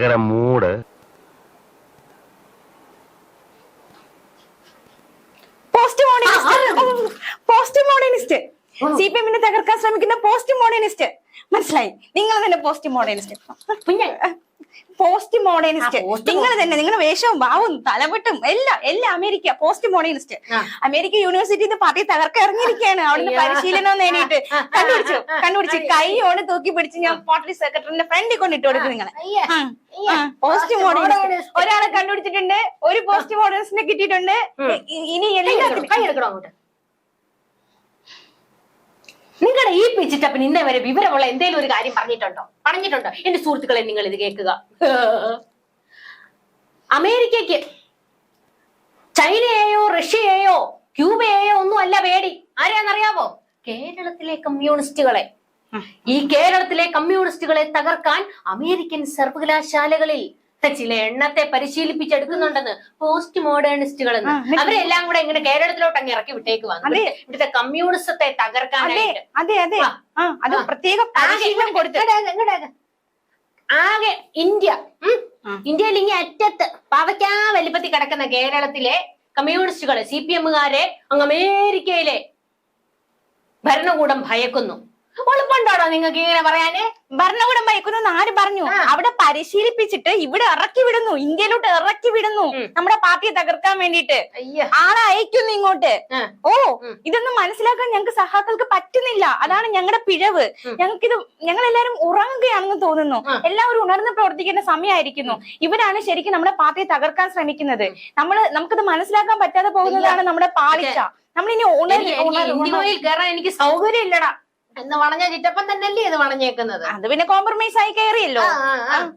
കിടക്കണ മൂട്. Post modernist post modernist C P എമ്മിനെ തകർക്കാൻ ശ്രമിക്കുന്ന പോസ്റ്റ് മോഡേണിസ്റ്റ് മനസ്സിലായി? നിങ്ങൾ തന്നെ പോസ്റ്റ് മോഡേണിസ്റ്റ് പോസ്റ്റ് മോഡേണിസ്റ്റ് നിങ്ങൾ തന്നെ നിങ്ങൾ വേഷവും ഭാവവും തലവെട്ടും എല്ലാം എല്ലാം അമേരിക്ക പോസ്റ്റ് മോഡേണിസ്റ്റ് അമേരിക്ക യൂണിവേഴ്സിറ്റിയിൽ പാർട്ടി തകർക്ക ഇറങ്ങിയിരിക്കുകയാണ് അവിടുന്ന്. പരിശീലനം നേടിയിട്ട് കണ്ടുപിടിച്ചു? കണ്ടുപിടിച്ചു കൈയോട് തൂക്കി പിടിച്ച് ഞാൻ പാർട്ടി സെക്രട്ടറിന്റെ ഫ്രണ്ടിൽ കൊണ്ടിട്ട് കൊടുക്കും നിങ്ങളെ. പോസ്റ്റ് മോഡേണിസ്റ്റ് ഒരാളെ കണ്ടുപിടിച്ചിട്ടുണ്ട് ഒരു പോസ്റ്റ് മോഡേണിസ്റ്റിനെ കിട്ടിയിട്ടുണ്ട്. ഇനി എല്ലാം എടുക്കണം, എല്ലാത്തിനും കൈ എടുക്കണം അങ്ങോട്ട്. നിങ്ങളുടെ ഈ പിച്ചിട്ടപ്പൻ ഇന്നേ വരെ വിവരമുള്ള എന്തെങ്കിലും ഒരു കാര്യം പറഞ്ഞിട്ടുണ്ടോ? പറഞ്ഞിട്ടുണ്ടോ? എന്റെ സുഹൃത്തുക്കളെ നിങ്ങൾ ഇത് കേൾക്കുക. അമേരിക്കയ്ക്ക് ചൈനയെയോ റഷ്യയെയോ ക്യൂബയെയോ ഒന്നും അല്ല പേടി. ആരെയാണെന്നറിയാവോ? കേരളത്തിലെ കമ്മ്യൂണിസ്റ്റുകളെ. ഈ കേരളത്തിലെ കമ്മ്യൂണിസ്റ്റുകളെ തകർക്കാൻ അമേരിക്കൻ സർവകലാശാലകളിൽ ചില എണ്ണത്തെ പരിശീലിപ്പിച്ചെടുക്കുന്നുണ്ടെന്ന് പോസ്റ്റ് മോഡേണിസ്റ്റുകൾ അവരെല്ലാം കൂടെ ഇങ്ങനെ കേരളത്തിലോട്ട് അങ്ങ് ഇറക്കി വിട്ടേക്ക് വന്നു. ഇവിടുത്തെ കമ്മ്യൂണിസത്തെ തകർക്കാൻ തകർക്കാനായിട്ട്. അതെ അതെ അത്. പ്രത്യേക പരിശീലനം കൊടുത്ത്. ആകെ ഇന്ത്യ. ഇന്ത്യയിൽ ഇങ്ങനെ അറ്റത്ത് പാവയ്ക്കാ വലിപ്പത്തിൽ കിടക്കുന്ന കേരളത്തിലെ കമ്മ്യൂണിസ്റ്റുകളെ സി പി എമ്മുകാരെ അങ്ങ് അമേരിക്കയിലെ ഭരണകൂടം ഭയക്കുന്നു. എളുപ്പമുണ്ടോടോ നിങ്ങൾക്ക് ഇങ്ങനെ പറയാന്? ഭരണകൂടം ഭയക്കുന്നു ആര് പറഞ്ഞു? അവിടെ പരിശീലിപ്പിച്ചിട്ട് ഇവിടെ ഇറക്കി വിടുന്നു. ഇന്ത്യയിലോട്ട് ഇറക്കി വിടുന്നു. നമ്മുടെ പാർട്ടിയെ തകർക്കാൻ വേണ്ടിട്ട് ആളെ അയക്കുന്നു ഇങ്ങോട്ട്. ഓ ഇതൊന്നും മനസ്സിലാക്കാൻ ഞങ്ങൾക്ക് സഹാക്കൾക്ക് പറ്റുന്നില്ല. അതാണ് ഞങ്ങളുടെ പിഴവ്. ഞങ്ങൾക്ക് ഇത് ഞങ്ങൾ എല്ലാവരും ഉറങ്ങുകയാണെന്ന് തോന്നുന്നു. എല്ലാവരും ഉണർന്ന് പ്രവർത്തിക്കേണ്ട സമയമായിരിക്കുന്നു. ഇവരാണ് ശരിക്കും നമ്മുടെ പാർട്ടിയെ തകർക്കാൻ ശ്രമിക്കുന്നത്. നമ്മൾ നമുക്കിത് മനസ്സിലാക്കാൻ പറ്റാതെ പോകുന്നതാണ് നമ്മുടെ പാളിച്ച. നമ്മളിനി ഉണർ എനിക്ക് എനിക്ക് ഉണർ- ഉണർ- ഇന്ത്യയിൽ കയറാൻ എനിക്ക് സൗകര്യം ഇല്ലടാ എന്ന് വളഞ്ഞ ചിറ്റപ്പൻ തന്നെയല്ലേ ഇത് വളഞ്ഞേക്കുന്നത്? അത് പിന്നെ കോംപ്രമൈസ് ആയി കയറിയല്ലോ.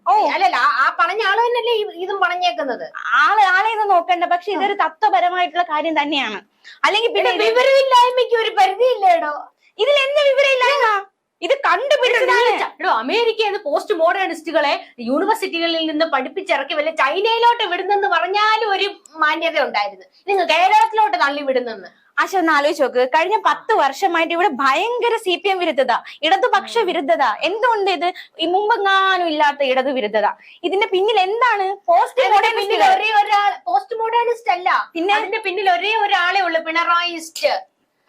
ഓ. അല്ലല്ല ആ- പറഞ്ഞ ആൾ തന്നെയല്ലേ ഇതും പറഞ്ഞേക്കുന്നത് ആൾ ആളെ ഇത് നോക്കണ്ട. പക്ഷെ ഇതൊരു തത്വപരമായിട്ടുള്ള കാര്യം തന്നെയാണ്. അല്ലെങ്കിൽ പിന്നെ വിവരമില്ലായ്മയ്ക്ക് ഒരു പരിധിയില്ലേടോ? ഇതിൽ എന്ത് വിവരമില്ലായ്മ? ഇത് കണ്ടുപിടിച്ചോ അമേരിക്കയിൽ പോസ്റ്റ് മോഡേണിസ്റ്റുകളെ യൂണിവേഴ്സിറ്റികളിൽ നിന്ന് പഠിപ്പിച്ചിറക്കി വല്ല ചൈനയിലോട്ട് വിടുന്നെന്ന് പറഞ്ഞാലും ഒരു മാന്യത ഉണ്ടായിരുന്നു നിങ്ങൾ കേരളത്തിലോട്ട് തള്ളി വിടുന്നെന്ന് ആശ ഒന്ന് ആലോചിച്ച് നോക്ക്. കഴിഞ്ഞ പത്ത് വർഷമായിട്ട് ഇവിടെ ഭയങ്കര സി പി എം വിരുദ്ധത ഇടതുപക്ഷ വിരുദ്ധത. എന്തുകൊണ്ട് ഇത് ഈ മുമ്പെങ്ങാനും ഇല്ലാത്ത ഇടതു വിരുദ്ധത? ഇതിന്റെ പിന്നിൽ എന്താണ്? പോസ്റ്റ് ഒരേ ഒരാൾ പോസ്റ്റ് മോഡേണിസ്റ്റ് അല്ല. പിന്നെ? അതിന്റെ പിന്നിൽ ഒരേ ഒരാളെ ഉള്ളു പിണറായിസ്റ്റ്.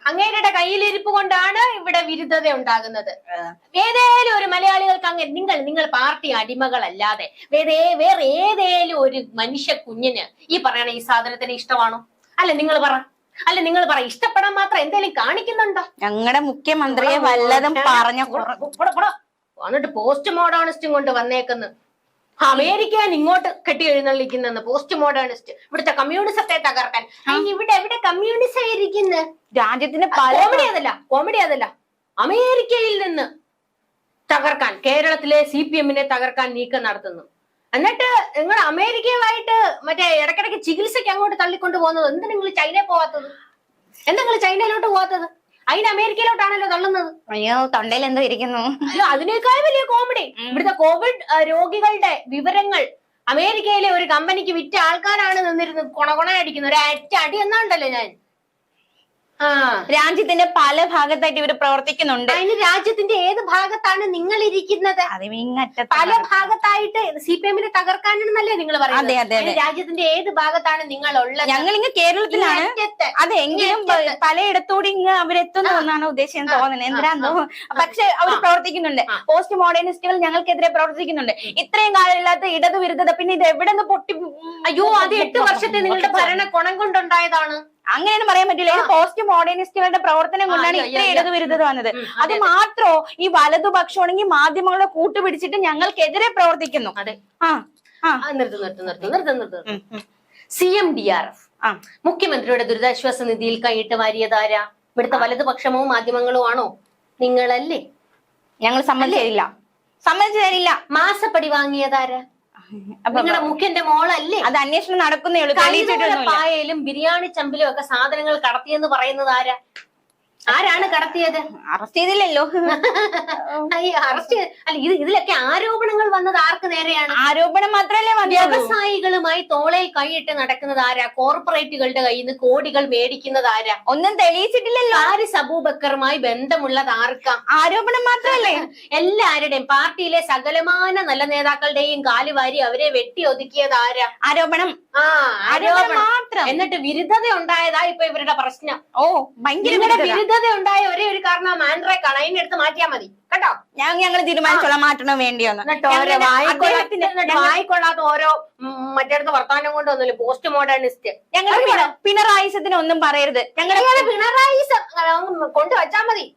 അങ്ങേരുടെ കയ്യിലിരിപ്പ് കൊണ്ടാണ് ഇവിടെ വിരുദ്ധത ഉണ്ടാകുന്നത്. ഏതേലും ഒരു മലയാളികൾക്ക് അങ്ങ് നിങ്ങൾ നിങ്ങൾ പാർട്ടി അടിമകളല്ലാതെ വേറെ വേറെ ഏതേലും ഒരു മനുഷ്യ കുഞ്ഞിന് ഈ പറയണ ഈ സാധനത്തിന് ഇഷ്ടമാണോ? അല്ല നിങ്ങൾ പറ. അല്ല നിങ്ങൾ പറ ഇഷ്ടപ്പെടാൻ മാത്രം എന്തെങ്കിലും കാണിക്കുന്നുണ്ടോ? ഞങ്ങളുടെ മുഖ്യമന്ത്രിയെ വല്ലതും പറഞ്ഞ വന്നിട്ട്. പോസ്റ്റ് മോഡേണിസ്റ്റും കൊണ്ട് വന്നേക്കുന്നു. അമേരിക്കൻ ഇങ്ങോട്ട് കെട്ടി എഴുന്നള്ളിക്കുന്നെന്ന് പോസ്റ്റ് മോഡേണിസ്റ്റ് ഇവിടുത്തെ കമ്മ്യൂണിസത്തെ തകർക്കാൻ ഇവിടെ എവിടെ കമ്മ്യൂണിസം ഇരിക്കുന്നത് രാജ്യത്തിന് കോമഡി അതല്ല കോമഡി അതല്ല. അമേരിക്കയിൽ നിന്ന് തകർക്കാൻ കേരളത്തിലെ സി പി എമ്മിനെ തകർക്കാൻ നീക്കം നടത്തുന്നു. എന്നിട്ട് നിങ്ങൾ അമേരിക്കയുമായിട്ട് മറ്റേ ഇടക്കിടക്ക് ചികിത്സയ്ക്ക് അങ്ങോട്ട് തള്ളിക്കൊണ്ട് പോകുന്നത് എന്ത് നിങ്ങൾ ചൈന പോവാത്തത്? എന്താ നിങ്ങൾ ചൈനയിലോട്ട് പോവാത്തത്? അതിന് അമേരിക്കയിലോട്ടാണല്ലോ തള്ളുന്നത്. അയ്യോ തൊണ്ടയിൽ എന്തോ ഇരിക്കുന്നു. അയ്യോ അതിനേക്കാൾ വലിയ കോമഡി ഇവിടുത്തെ കോവിഡ് രോഗികളുടെ വിവരങ്ങൾ. അമേരിക്കയിലെ ഒരു കമ്പനിക്ക് വിറ്റ ആൾക്കാരാണ് നിന്നിരുന്നത് കൊണകൊണ അടിക്കുന്നത് ഒരു അറ്റ അടി എന്നാണ്ടല്ലോ ഞാൻ. രാജ്യത്തിന്റെ പല ഭാഗത്തായിട്ട് ഇവർ പ്രവർത്തിക്കുന്നുണ്ട്. അതിന് രാജ്യത്തിന്റെ ഏത് ഭാഗത്താണ് നിങ്ങൾ ഇരിക്കുന്നത് പല ഭാഗത്തായിട്ട് സി പി എമ്മിനെ തകർക്കാനെന്നല്ലേ നിങ്ങൾ പറയുന്നത്? അതെ, അതെ. രാജ്യത്തിന്റെ ഏത് ഭാഗത്താണ് നിങ്ങൾ ഉള്ളത് ഞങ്ങൾ ഇങ്ങ് കേരളത്തിലാണ് അതെ എങ്കിലും പലയിടത്തോടെ ഇങ്ങ് അവരെത്തുന്നു എന്നാണ് ഉദ്ദേശം തോന്നുന്നത് എന്തിനാന്നോ പക്ഷെ അവർ പ്രവർത്തിക്കുന്നുണ്ട്. പോസ്റ്റ് മോഡേണിസ്റ്റുകൾ ഞങ്ങൾക്കെതിരെ പ്രവർത്തിക്കുന്നുണ്ട്. ഇത്രയും കാലമില്ലാത്ത ഇടതു വിരുദ്ധത പിന്നെ ഇത് എവിടെ നിന്ന് പൊട്ടി അയ്യോ അത് എട്ട് വർഷത്തെ നിങ്ങളുടെ ഭരണ കൊണം കൊണ്ടുണ്ടായതാണ്. അങ്ങനെയൊന്നും പറയാൻ പറ്റില്ല. ഇത് പോസ്റ്റ് മോഡേണിസ്റ്റുകളുടെ പ്രവർത്തനം കൊണ്ടാണ് ഇത്ര ഇടത് ഇടതു വിരുദ്ധത വന്നത്. അത് മാത്രോ ഈ വലതുപക്ഷമാണെങ്കിൽ മാധ്യമങ്ങളെ കൂട്ടുപിടിച്ചിട്ട് ഞങ്ങൾക്കെതിരെ പ്രവർത്തിക്കുന്നു. നിർത്ത് നിർത്ത് നിർത്ത് നിർത്ത് നിർത്ത്. C M D R F. മുഖ്യമന്ത്രിയുടെ ദുരിതാശ്വാസ നിധിയിൽ കൈയിട്ട് വാരിയതാരാ ഇവിടുത്തെ വലതുപക്ഷമോ മാധ്യമങ്ങളോ ആണോ നിങ്ങളല്ലേ? ഞങ്ങൾ സമ്മതിച്ചില്ല സമ്മതിച്ചു തരില്ല മാസപ്പടി വാങ്ങിയതാരാ നിങ്ങളുടെ മുഖ്യന്റെ മോളല്ലേ? അത് അന്വേഷണം നടക്കുന്ന ഉള്ളൂ തെളിയിച്ചിട്ടൊന്നുമില്ല ബിരിയാണി ചമ്പിലും ഒക്കെ സാധനങ്ങൾ കടത്തിയെന്ന് പറയുന്നത് ആരാ? ആരാണ് കടത്തിയത്? അറസ്റ്റ് ചെയ്തില്ലല്ലോ. അറസ്റ്റ് അല്ല ഇത് ഇതിലൊക്കെ ആരോപണങ്ങൾ വന്നത് ആർക്ക് നേരെയാണ്? ആരോപണം മാത്രമല്ലേ വ്യവസായികളുമായി തോളയിൽ കൈയിട്ട് നടക്കുന്നത് ആരാ? കോർപ്പറേറ്റുകളുടെ കയ്യിൽ നിന്ന് കോടികൾ മേടിക്കുന്നത് ആരാ? ഒന്നും തെളിയിച്ചിട്ടില്ലല്ലോ. ആര് സബൂബക്കറുമായി ബന്ധമുള്ളത് ആർക്കാ? ആരോപണം മാത്രമല്ലേ? എല്ലാവരുടെയും പാർട്ടിയിലെ സകലമാന നല്ല നേതാക്കളുടെയും കാലുവാരി അവരെ വെട്ടി ഒതുക്കിയത് ആരാ? ആരോപണം ആ ആരോപണം മാത്രം. എന്നിട്ട് വിരുദ്ധത ഉണ്ടായതാ ഇപ്പൊ ഇവരുടെ പ്രശ്നം. ഓ ഭയങ്കര ഇവരുടെ വിരുദ്ധത. ഉണ്ടായ ഒരേ ഒരു കാരണം ആൻഡ്രേക്കാണ് അതിനെടുത്ത് മാറ്റിയാ മതി. കേട്ടോ? ഞാൻ ഞങ്ങൾ തീരുമാനിച്ചോളാം മാറ്റണം വേണ്ടിയൊന്ന്. വായിക്കൊള്ളാത്ത ഓരോ മറ്റേടത്ത് വർത്താനം കൊണ്ടൊന്നുമില്ല പോസ്റ്റ് മോഡേണിസ്റ്റ് ഞങ്ങൾ പിണറായിസത്തിന് ഒന്നും പറയരുത്. ഞങ്ങളുടെ പിണറായിസം കൊണ്ടുവച്ചാ മതി.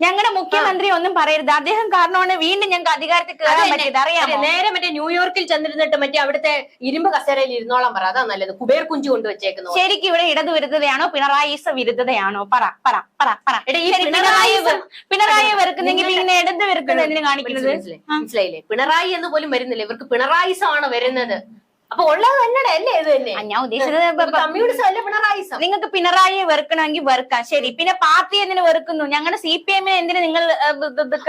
ഞങ്ങളുടെ മുഖ്യമന്ത്രി ഒന്നും പറയരുത്. അദ്ദേഹം കാരണമാണ് വീണ്ടും ഞങ്ങൾക്ക് അധികാരത്തിൽ കയറാൻ പറ്റിയത്. നേരെ മറ്റേ ന്യൂയോർക്കിൽ ചെന്നിരുന്നിട്ട് മറ്റേ അവിടുത്തെ ഇരുമ്പ് കസേരയിൽ ഇരുന്നോളാം പറ. അതാ നല്ലത്. കുബേർ കുഞ്ചു കൊണ്ടുവച്ചേക്കുന്നു ശരിക്കും ഇവിടെ ഇടതു വിരുദ്ധതയാണോ പിണറായി വിരുദ്ധതയാണോ? പറ പറ പറ പറ. പിണറായി പിണറായി വെറുക്കുന്നെങ്കിൽ പിന്നെ ഇടത് വെറുക്കുന്നതിന് കാണിക്കുന്നത്? മനസ്സിലായില്ലേ? പിണറായി എന്ന് പോലും വരുന്നില്ല. ഇവർക്ക് പിണറായിസമാണ് വരുന്നത്. അപ്പൊ ഉള്ളത് തന്നെ അല്ലേ ഇത് തന്നെ? ഞാൻ ഉദ്ദേശിച്ചത് കമ്മ്യൂണിസം അല്ലേ പിണറായിസം നിങ്ങൾക്ക് പിണറായിയെ വെറുക്കണമെങ്കിൽ വെറുക്കാം. ശരി പിന്നെ പാർട്ടി എന്തിനു വെറുക്കുന്നു? ഞങ്ങളുടെ സി പി എമ്മിനെ എന്തിനു നിങ്ങൾ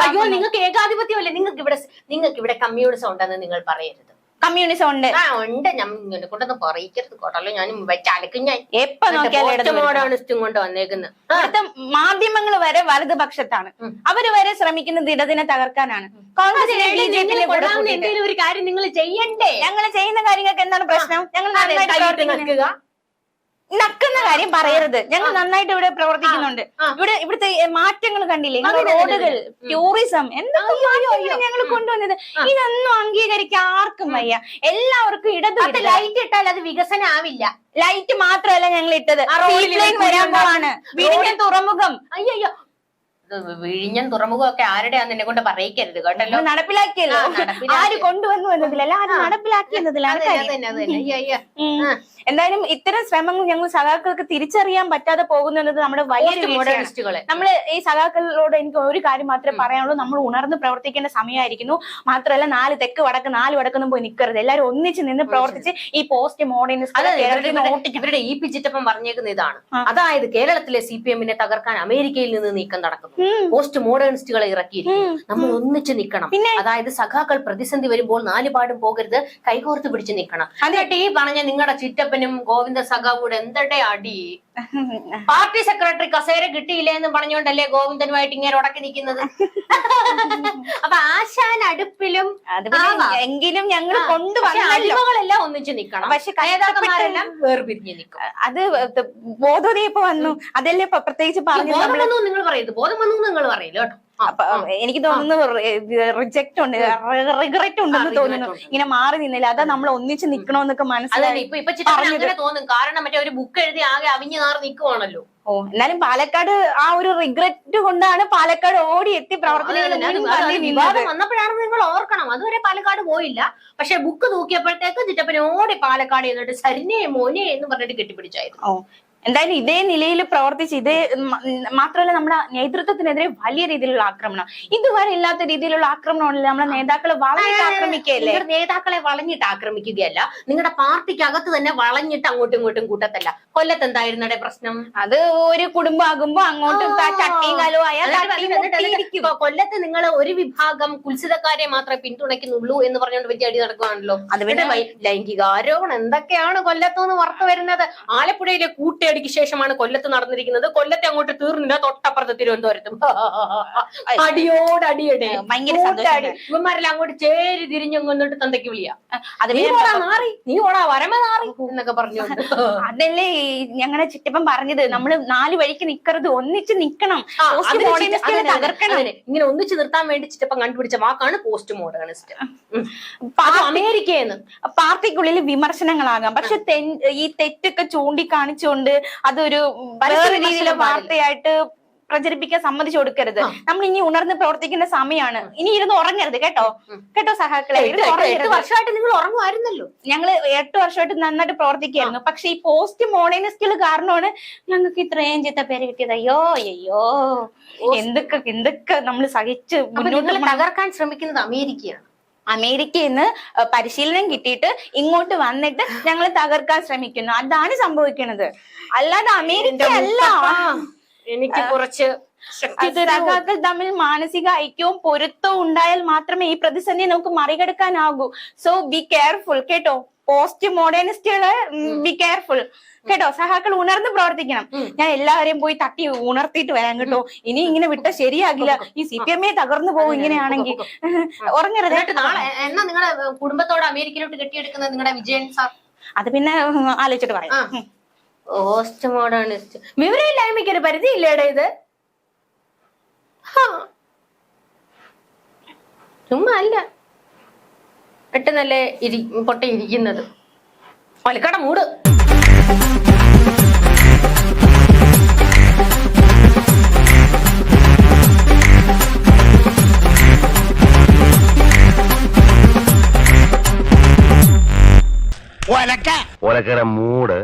അയ്യോ നിങ്ങൾക്ക് ഏകാധിപത്യമല്ലേ? നിങ്ങൾക്ക് ഇവിടെ നിങ്ങൾക്ക് ഇവിടെ കമ്മ്യൂണിസം ഉണ്ടെന്ന് നിങ്ങൾ പറയരുത്. കമ്മ്യൂണിസം ഉണ്ട്. ആ ഉണ്ട്. ഞാൻ ഇങ്ങനെ കൊണ്ടൊന്ന് പറയിക്കരുത് കേട്ടല്ലോ ഞാൻ വെച്ചലക്കും ഞാൻ. എപ്പൊ നോക്കിയാലും. മോഡേണിസ്റ്റും കൊണ്ട് വന്നേക്കുന്നത്. മാധ്യമങ്ങൾ വരെ വലതുപക്ഷത്താണ്. പക്ഷത്താണ് അവർ വരെ ശ്രമിക്കുന്നത് ഇടതിനെ തകർക്കാനാണ്. Congress B J. എന്തെങ്കിലും ഒരു കാര്യം നിങ്ങൾ ചെയ്യണ്ടേ? ഞങ്ങൾ ചെയ്യുന്ന കാര്യങ്ങൾക്ക് എന്താണ് പ്രശ്നം? ഞങ്ങൾ അതെ, നന്നായിട്ട് കൈയിട്ട് പ്രവർത്തിക്കുന്നു. നിൽക്കുക നക്കുന്ന കാര്യം പറയരുത്. ഞങ്ങൾ നന്നായിട്ട് ഇവിടെ പ്രവർത്തിക്കുന്നുണ്ട്. ഇവിടെ ഇവിടുത്തെ മാറ്റങ്ങൾ കണ്ടില്ലേ? റോഡുകൾ ടൂറിസം എന്തൊക്കെ ഞങ്ങൾ കൊണ്ടുവന്നത്. ഇതൊന്നും അംഗീകരിക്കാൻ ആർക്കും വയ്യ. എല്ലാവർക്കും ഇടതു ലൈറ്റ് ഇട്ടാൽ അത് വികസനം ആവില്ല ലൈറ്റ് മാത്രമല്ല ഞങ്ങൾ ഇട്ടത് വരാൻ പോവാണ്. വീടിന്റെ തുറമുഖം. അയ്യോ വിഴിഞ്ഞൻ തുറമുഖം ഒക്കെ ആരുടെയാന്ന് എന്നെ കൊണ്ട് പറയിക്കരുത് കേട്ടല്ലോ നടപ്പിലാക്കിയല്ലോ. ആര് കൊണ്ടുവന്നു എന്നതിലല്ല ആര് നടപ്പിലാക്കി എന്നതിലാണ്. എന്തായാലും ഇത്തരം ശ്രമങ്ങൾ ഞങ്ങൾ സഖാക്കൾക്ക് തിരിച്ചറിയാൻ പറ്റാതെ പോകുന്നു എന്നത് നമ്മുടെ വലിയൊരു പോസ്റ്റ് നമ്മൾ ഈ സഖാക്കളോട് എനിക്ക് ഒരു കാര്യം മാത്രമേ പറയാനുള്ളൂ. നമ്മൾ ഉണർന്ന് പ്രവർത്തിക്കേണ്ട സമയമായിരിക്കുന്നു. മാത്രമല്ല നാല് തെക്ക് വടക്ക് നാല് വടക്കൊന്നും പോയി നിൽക്കരുത് എല്ലാവരും ഒന്നിച്ച് നിന്ന് പ്രവർത്തിച്ച് ഈ പോസ്റ്റ് മോഡേണിസ്റ്റ് ഇവരുടെ- ഈ ഇവരുടെ- ഓട്ടിക്കണം ഇവരുടെ ഇ പി ചിറ്റപ്പം പറഞ്ഞേക്കുന്ന ഇതാണ് അതായത് കേരളത്തിലെ സി പി എമ്മിനെ തകർക്കാൻ അമേരിക്കയിൽ നിന്ന് നീക്കം നടക്കുന്നു. പോസ്റ്റ് മോഡേണിസ്റ്റുകളെ ഇറക്കിയിരിക്കുന്നു. നമ്മൾ ഒന്നിച്ച് നിൽക്കണം. അതായത് സഖാക്കൾ പ്രതിസന്ധി വരുമ്പോൾ നാലുപാടും പോകരുത്. കൈകോർത്ത് പിടിച്ച് നിൽക്കണം. എന്നിട്ട് ഈ പറഞ്ഞ നിങ്ങളുടെ ചിറ്റപ്പനും ഗോവിന്ദ സഖാവൂടെ എന്തടെ അടി? പാർട്ടി സെക്രട്ടറി കസേര കിട്ടിയില്ലേ എന്ന് പറഞ്ഞുകൊണ്ടല്ലേ ഗോവിന്ദനുമായിട്ട് ഇങ്ങനെ ഉടക്കി നിൽക്കുന്നത്? അപ്പൊ ആശാൻ അടുപ്പിലും എങ്കിലും ഞങ്ങൾ കൊണ്ടുവന്നല്ലോ ഒന്നിച്ച് നിൽക്കണം. പക്ഷെ നേതാക്കന്മാരെല്ലാം വേർപിരിഞ്ഞ് നിൽക്കും. അത് ബോധോദയം ഇപ്പൊ വന്നു. അതല്ലേ പ്രത്യേകിച്ച് പറഞ്ഞു നിങ്ങൾ പറയുന്നത് ബോധം വന്നു നിങ്ങൾ പറയില്ല കേട്ടോ. എനിക്ക് തോന്നുന്നു റിജക്റ്റ് ഉണ്ട് റിഗ്രറ്റ് ഉണ്ടെന്ന് തോന്നുന്നു. ഇങ്ങനെ മാറി നിന്നില്ല. അതാ നമ്മൾ ഒന്നിച്ച് നിക്കണോന്നൊക്കെ മനസ്സിലായി. തോന്നും. കാരണം മറ്റേ ഒരു ബുക്ക് എഴുതി ആകെ അവിഞ്ഞു നാറ് നിക്കുവാണല്ലോ. ഓ എന്നാലും പാലക്കാട് ആ ഒരു റിഗ്രറ്റ് കൊണ്ടാണ് പാലക്കാട് ഓടി എത്തി പ്രവർത്തനങ്ങൾ. വന്നപ്പോഴാണ് നിങ്ങൾ ഓർക്കണം. അതുവരെ പാലക്കാട് പോയില്ല. പക്ഷെ ബുക്ക് നോക്കിയപ്പോഴത്തേക്ക് ചിറ്റപ്പൻ ഓടി പാലക്കാട് എന്നിട്ട് സരിനെ മോനെ എന്ന് പറഞ്ഞിട്ട് കെട്ടിപ്പിടിച്ചായിരുന്നു. എന്തായാലും ഇതേ നിലയിൽ പ്രവർത്തിച്ച് ഇതേ മാത്രമല്ല നമ്മുടെ നേതൃത്വത്തിനെതിരെ വലിയ രീതിയിലുള്ള ആക്രമണം. ഇതുവരെ ഇല്ലാത്ത രീതിയിലുള്ള ആക്രമണമല്ല നമ്മുടെ നേതാക്കളെ വളഞ്ഞിട്ട് ആക്രമിക്കുകയല്ലേ? നേതാക്കളെ വളഞ്ഞിട്ട് ആക്രമിക്കുകയല്ല. നിങ്ങളുടെ പാർട്ടിക്കകത്ത് തന്നെ വളഞ്ഞിട്ട് അങ്ങോട്ടും ഇങ്ങോട്ടും കൂട്ടത്തല്ല. കൊല്ലത്ത് എന്തായിരുന്നടെ പ്രശ്നം? അത് ഒരു കുടുംബമാകുമ്പോ അങ്ങോട്ടും. ചട്ടിയും കലോ ആയാൽ എന്നിട്ട് തട്ടി എന്നിട്ട് എന്നിട്ട് മുട്ടിയിരിക്കും. ഇപ്പൊ കൊല്ലത്ത് നിങ്ങൾ ഒരു വിഭാഗം കുൽസിതക്കാരെ മാത്രമേ പിന്തുണയ്ക്കുന്നുള്ളൂ എന്ന് പറഞ്ഞുകൊണ്ട് വലിയ അടി നടക്കുകയാണല്ലോ അത് പിന്നെ എന്നിട്ട് വൈ- ലൈംഗിക ആരോപണം എന്തൊക്കെയാണ് കൊല്ലത്തുനിന്ന് നിന്ന് പുറത്തു വരുന്നത്? ആലപ്പുഴയിലെ കൂട്ടയടിക്ക് ശേഷമാണ് കൊല്ലത്ത് നടന്നിരിക്കുന്നത്. കൊല്ലത്തെ അങ്ങോട്ട് തീർന്നില്ല. തൊട്ടപ്പുറത്ത് തിരുവനന്തപുരത്തും. അടിയോട് ഇവന്മാരെല്ലാം അങ്ങോട്ട് ചേരി തിരിഞ്ഞങ്ങോട്ട് തന്തയ്ക്ക് വിളിയാ. നീ ഓടാ നീ ഓടാ വരമ നാറി എന്നൊക്കെ പറഞ്ഞു അതല്ലേ ഞങ്ങളെ ഞങ്ങളുടെ ചിറ്റപ്പൻ പറഞ്ഞത്. നമ്മൾ നാല് വഴിക്ക് നിക്കരുത്. ഒന്നിച്ച് നിക്കണം. തകർക്കണം. ഇങ്ങനെ ഒന്നിച്ച് നിർത്താൻ വേണ്ടി ചുറ്റപ്പം കണ്ടുപിടിച്ച വാക്കാണ് പോസ്റ്റ് മോഡേണിസ്റ്റ് അമേരിക്കയെന്ന് പാർട്ടിക്കുള്ളിൽ വിമർശനങ്ങളാകാം. പക്ഷെ ഈ തെറ്റൊക്കെ ചൂണ്ടിക്കാണിച്ചുകൊണ്ട് അതൊരു വേറെ രീതിയിലെ. വാർത്തയായിട്ട് പ്രചരിപ്പിക്കാൻ സമ്മതിച്ചു കൊടുക്കരുത് നമ്മൾ ഇനി ഉണർന്ന് പ്രവർത്തിക്കുന്ന സമയമാണ് ഇനി ഇരുന്ന് ഉറങ്ങരുത് കേട്ടോ. കേട്ടോ സഹാക്കളെ എട്ട് വർഷമായിട്ട് നിങ്ങൾ ഉറങ്ങുമായിരുന്നല്ലോ. ഞങ്ങൾ എട്ട് വർഷമായിട്ട് നന്നായിട്ട് പ്രവർത്തിക്കായിരുന്നു പക്ഷെ ഈ പോസ്റ്റ് മോഡേണിസ്റ്റുകൾ കാരണമാണ് ഞങ്ങൾക്ക് ഇത്രയും ചീത്ത പേര് കിട്ടിയത്. അയ്യോ അയ്യോ. എന്തൊക്കെ എന്തൊക്കെ നമ്മൾ സഹിച്ച് മുന്നോട്ട് തകർക്കാൻ ശ്രമിക്കുന്നത് അമേരിക്കയാണ്. അമേരിക്കയിൽ നിന്ന് പരിശീലനം കിട്ടിയിട്ട് ഇങ്ങോട്ട് വന്നിട്ട് ഞങ്ങൾ തകർക്കാൻ ശ്രമിക്കുന്നു. അതാണ് സംഭവിക്കുന്നത് അല്ലാതെ അമേരിക്ക അല്ല. എനിക്ക് കുറച്ച് സഖാക്കൾ തമ്മിൽ മാനസിക ഐക്യവും പൊരുത്തവും ഉണ്ടായാൽ മാത്രമേ ഈ പ്രതിസന്ധി നമുക്ക് മറികടക്കാനാകൂ. സോ ബി കെയർഫുൾ കേട്ടോ. പോസ്റ്റ് മോഡേണിസ്റ്റുകൾ ബി കെയർഫുൾ കേട്ടോ? സഹാക്കൾ ഉണർന്ന് പ്രവർത്തിക്കണം. ഞാൻ എല്ലാവരെയും പോയി തട്ടി ഉണർത്തിയിട്ട് വരാൻ കേട്ടോ. ഇനി ഇങ്ങനെ വിട്ട ശരിയാകില്ല. ഈ സി പി എം എ തകർന്നു പോകും ഇങ്ങനെയാണെങ്കിൽ. ഉറങ്ങരുത്. നാളെ എന്നാ നിങ്ങളുടെ കുടുംബത്തോട് അമേരിക്കയിലോട്ട് കെട്ടിയെടുക്കുന്നത് നിങ്ങളുടെ വിജയൻ സാർ? അത് പിന്നെ ആലോചിച്ചിട്ട് പറയാം. പോസ്റ്റ് മോഡേണിസ്റ്റ് വിവരമില്ലായ്മയ്ക്ക് ഒരു പരിധിയില്ലേടെ ഇത്. ചുമ്മാ അല്ല. പെട്ടെന്ന് നല്ല ഇരി പൊട്ട ഇരിക്കുന്നത്. ഒലക്കട മൂട്. ഒലക്കര മൂട്.